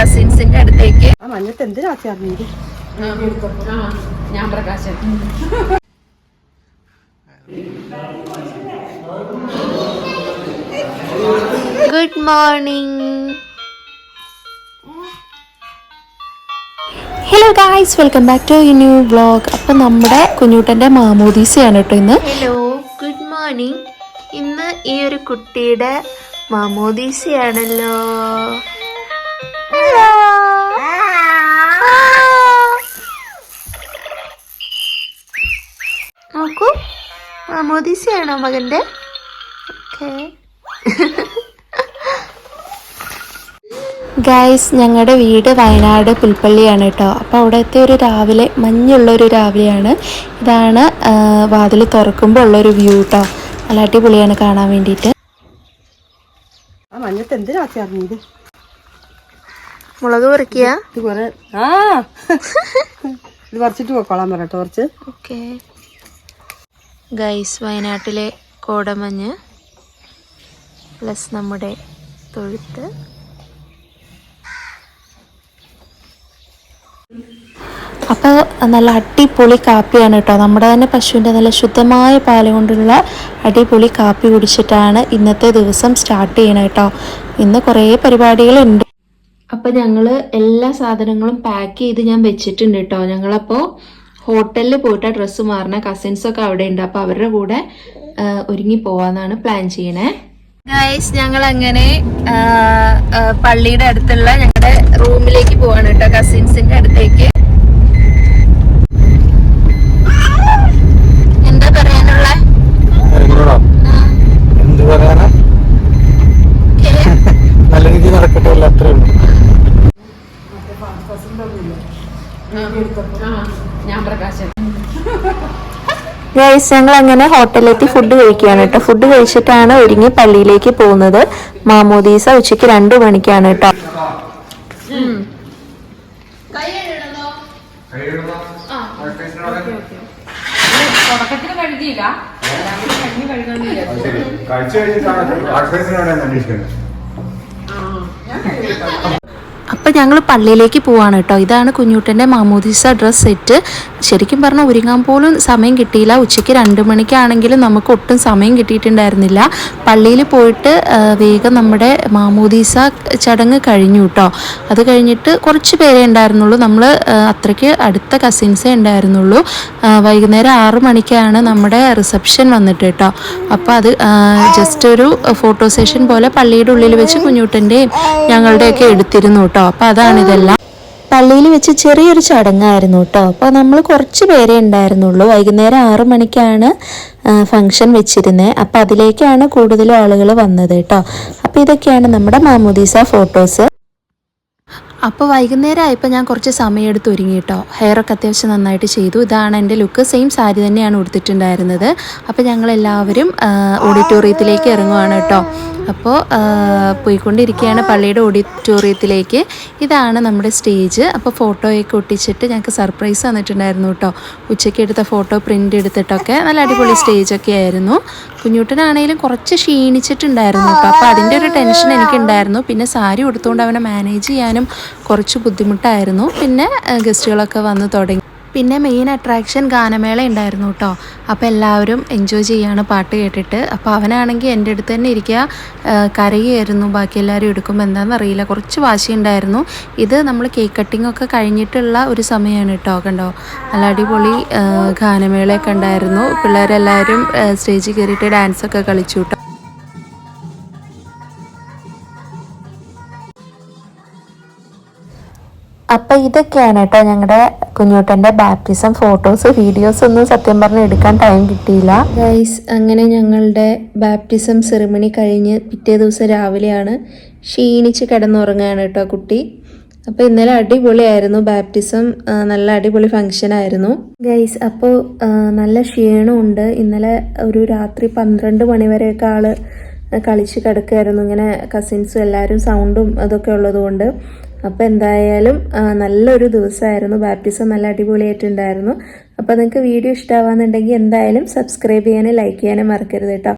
കസിൻസിന്റെ അടുത്തേക്ക്. ആ മഞ്ഞത്ത് എന്തിനാ ചേർന്നത് ഞാൻ Prakashan. Good morning hello guys welcome back to ഈ ന്യൂ വ്ളോഗ് അപ്പം നമ്മുടെ കുഞ്ഞൂട്ടന്റെ മാമോദീസയാണ് കേട്ടോ ഇന്ന്. ഹലോ ഗുഡ് മോർണിംഗ് ഇന്ന് ഈ ഒരു കുട്ടിയുടെ മാമോദീസയാണല്ലോ. നോക്കൂ. മാമോദീസയാണോ മകന്റെ ഓക്കെ. ഗൈസ് ഞങ്ങളുടെ വീട് വയനാട് പുൽപ്പള്ളിയാണ് കേട്ടോ അപ്പോൾ അവിടുത്തെ ഒരു രാവിലെ മഞ്ഞുള്ള ഒരു രാവിലെയാണ്. ഇതാണ് വാതിൽ തുറക്കുമ്പോൾ ഉള്ളൊരു വ്യൂ കേട്ടോ നല്ല അടിപൊളിയാണ് കാണാൻ വേണ്ടിയിട്ട്. ആ മഞ്ഞത്ത് എന്തിനാ ചേർന്നത് മുളക് പറിക്കുക ഇത് കുറെ ആ. ഇത് പറിച്ചിട്ട് പോക്കോളാൻ പറയട്ടോ കുറച്ച്. ഓക്കെ. ഗൈസ് വയനാട്ടിലെ കോടമഞ്ഞ് പ്ലസ് നമ്മുടെ തൊഴുത്ത്. അപ്പോൾ നല്ല അടിപൊളി കാപ്പിയാണ് കേട്ടോ. നമ്മുടെ തന്നെ പശുവിന്റെ നല്ല ശുദ്ധമായ പാൽ കൊണ്ടുള്ള അടിപൊളി കാപ്പി കുടിച്ചിട്ടാണ് ഇന്നത്തെ ദിവസം സ്റ്റാർട്ട് ചെയ്യണം കേട്ടോ. ഇന്ന് കുറേ പരിപാടികളുണ്ട്. അപ്പോൾ ഞങ്ങൾ എല്ലാ സാധനങ്ങളും പാക്ക് ചെയ്ത് ഞാൻ വെച്ചിട്ടുണ്ട് കേട്ടോ ഞങ്ങളപ്പോൾ ഹോട്ടലിൽ പോയിട്ട് ഡ്രസ്സ് മാറുന്ന കസിൻസൊക്കെ അവിടെ ഉണ്ട് അപ്പോൾ അവരുടെ കൂടെ ഒരുങ്ങി പോവാന്നാണ് പ്ലാൻ ചെയ്യണേ. ഗൈസ് ഞങ്ങൾ അങ്ങനെ പള്ളിയുടെ അടുത്തുള്ള ഞങ്ങളുടെ റൂമിലേക്ക് പോവാണ് കേട്ടോ കസിൻസിന്റെ അടുത്തേക്ക്. എന്താ പറയാനുള്ള? എന്ത് പറയാനാ? നല്ല രീതി നടക്കട്ടെ അത്രേ ഉള്ളൂ ഞാൻ പ്രകാശൻ ഗൈസ് ഞങ്ങൾ അങ്ങനെ ഹോട്ടലിലെത്തി ഫുഡ് കഴിക്കുകയാണ് കേട്ടോ. ഫുഡ് കഴിച്ചിട്ടാണ് ഒരുങ്ങി പള്ളിയിലേക്ക് പോകുന്നത്. മാമോദീസ ഉച്ചയ്ക്ക് രണ്ടു മണിക്കാണ് കേട്ടോ. അഡ്വൈസിനോട് അന്വേഷിക്കുന്നത് അപ്പം ഞങ്ങൾ പള്ളിയിലേക്ക് പോവാണ് കേട്ടോ. ഇതാണ് കുഞ്ഞൂട്ടന്റെ മാമോദീസ ഡ്രസ് സെറ്റ് ശരിക്കും പറഞ്ഞാൽ ഒരുങ്ങാൻ പോലും സമയം കിട്ടിയില്ല. ഉച്ചയ്ക്ക് രണ്ട് മണിക്കാണെങ്കിലും നമുക്ക് ഒട്ടും സമയം കിട്ടിയിട്ടുണ്ടായിരുന്നില്ല. പള്ളിയിൽ പോയിട്ട് വേഗം നമ്മുടെ മാമോദീസ ചടങ്ങ് കഴിഞ്ഞു കേട്ടോ. അത് കഴിഞ്ഞിട്ട് കുറച്ച് പേരേ ഉണ്ടായിരുന്നുള്ളൂ. നമ്മൾ അത്രയ്ക്ക് അടുത്ത കസിൻസേ ഉണ്ടായിരുന്നുള്ളൂ. വൈകുന്നേരം ആറ് മണിക്കാണ് നമ്മുടെ റിസപ്ഷൻ വന്നിട്ട് കേട്ടോ. അപ്പോൾ അത് ജസ്റ്റ് ഒരു ഫോട്ടോ സെഷൻ പോലെ പള്ളിയുടെ ഉള്ളിൽ വെച്ച് കുഞ്ഞൂട്ടന്റെയും ഞങ്ങളുടെയൊക്കെ എടുത്തിരുന്നു കേട്ടോ. അപ്പോൾ അതാണ് ഇതെല്ലാം പള്ളിയിൽ വെച്ച് ചെറിയൊരു ചടങ്ങായിരുന്നു കേട്ടോ. അപ്പോൾ നമ്മൾ കുറച്ച് പേരേ ഉണ്ടായിരുന്നുള്ളൂ. വൈകുന്നേരം ആറു മണിക്കാണ് ഫംഗ്ഷൻ വെച്ചിരുന്നത് അപ്പോൾ അതിലേക്കാണ് കൂടുതലും ആളുകൾ വന്നത് കേട്ടോ. അപ്പോൾ ഇതൊക്കെയാണ് നമ്മുടെ മാമോദീസ ഫോട്ടോസ് അപ്പോൾ വൈകുന്നേരം ആയപ്പോൾ ഞാൻ കുറച്ച് സമയമെടുത്ത് ഒരുങ്ങി കേട്ടോ. ഹെയറൊക്കെ അത്യാവശ്യം നന്നായിട്ട് ചെയ്തു. ഇതാണ് എന്റെ ലുക്ക് സെയിം സാരി തന്നെയാണ് ഉടുത്തിട്ടുണ്ടായിരുന്നത്. അപ്പോൾ ഞങ്ങളെല്ലാവരും ഓഡിറ്റോറിയത്തിലേക്ക് ഇറങ്ങുവാണ് കേട്ടോ. അപ്പോൾ പോയിക്കൊണ്ടിരിക്കുകയാണ് പള്ളിയുടെ ഓഡിറ്റോറിയത്തിലേക്ക് ഇതാണ് നമ്മുടെ സ്റ്റേജ് അപ്പോൾ ഫോട്ടോയൊക്കെ ഒട്ടിച്ചിട്ട് ഞങ്ങൾക്ക് സർപ്രൈസ് തന്നിട്ടുണ്ടായിരുന്നു കേട്ടോ. ഉച്ചയ്ക്ക് എടുത്ത ഫോട്ടോ പ്രിന്റ് എടുത്തിട്ടൊക്കെ നല്ല അടിപൊളി സ്റ്റേജൊക്കെ ആയിരുന്നു. കുഞ്ഞുട്ടനാണെങ്കിലും കുറച്ച് ക്ഷീണിച്ചിട്ടുണ്ടായിരുന്നു കേട്ടോ. അപ്പോൾ അതിന്റെ ഒരു ടെൻഷൻ എനിക്കുണ്ടായിരുന്നു. പിന്നെ സാരി ഉടുത്തുകൊണ്ട് അവനെ മാനേജ് ചെയ്യാനും കുറച്ച് ബുദ്ധിമുട്ടായിരുന്നു. പിന്നെ ഗസ്റ്റുകളൊക്കെ വന്ന് തുടങ്ങി. പിന്നെ മെയിൻ അട്രാക്ഷൻ ഗാനമേള ഉണ്ടായിരുന്നു കേട്ടോ അപ്പോൾ എല്ലാവരും എൻജോയ് ചെയ്യാണ് പാട്ട് കേട്ടിട്ട്. അപ്പോൾ അവനാണെങ്കിൽ എന്റെ അടുത്ത് തന്നെ ഇരിക്കുക കരയായിരുന്നു ബാക്കി എല്ലാവരും എടുക്കുമ്പോൾ എന്താണെന്ന് അറിയില്ല. കുറച്ച് വാശിയുണ്ടായിരുന്നു ഇത് നമ്മൾ കേക്ക് കട്ടിംഗ് ഒക്കെ കഴിഞ്ഞിട്ടുള്ള ഒരു സമയമാണ് കേട്ടോ കണ്ടോ? നല്ല അടിപൊളി ഗാനമേളയൊക്കെ ഉണ്ടായിരുന്നു. പിള്ളേരെല്ലാവരും സ്റ്റേജിൽ കയറിയിട്ട് ഡാൻസൊക്കെ കളിച്ചു കേട്ടോ അപ്പം ഇതൊക്കെയാണ് കേട്ടോ ഞങ്ങളുടെ കുഞ്ഞോട്ടന്റെ ബാപ്റ്റിസം ഫോട്ടോസ് വീഡിയോസ് ഒന്നും സത്യം പറഞ്ഞ് എടുക്കാൻ ടൈം കിട്ടിയില്ല. ഗൈസ് അങ്ങനെ ഞങ്ങളുടെ ബാപ്റ്റിസം സെറിമണി കഴിഞ്ഞ് പിറ്റേ ദിവസം രാവിലെയാണ് ക്ഷീണിച്ച് കിടന്നുറങ്ങുകയാണ് കേട്ടോ കുട്ടി. അപ്പോൾ ഇന്നലെ അടിപൊളിയായിരുന്നു ബാപ്റ്റിസം നല്ല അടിപൊളി ഫങ്ഷൻ ആയിരുന്നു. ഗൈസ് അപ്പോൾ നല്ല ക്ഷീണമുണ്ട് ഇന്നലെ ഒരു രാത്രി പന്ത്രണ്ട് മണിവരെയൊക്കെ ആൾ കളിച്ച് കിടക്കുമായിരുന്നു ഇങ്ങനെ കസിൻസും എല്ലാവരും സൗണ്ടും അതൊക്കെ ഉള്ളതുകൊണ്ട്. അപ്പോൾ എന്തായാലും നല്ലൊരു ദിവസമായിരുന്നു. ബാപ്റ്റിസം നല്ല അടിപൊളിയായിട്ടുണ്ടായിരുന്നു. അപ്പോൾ നിങ്ങൾക്ക് വീഡിയോ ഇഷ്ടമാവാന്നുണ്ടെങ്കിൽ എന്തായാലും സബ്സ്ക്രൈബ് ചെയ്യാനും ലൈക്ക് ചെയ്യാനും മറക്കരുത് കേട്ടോ.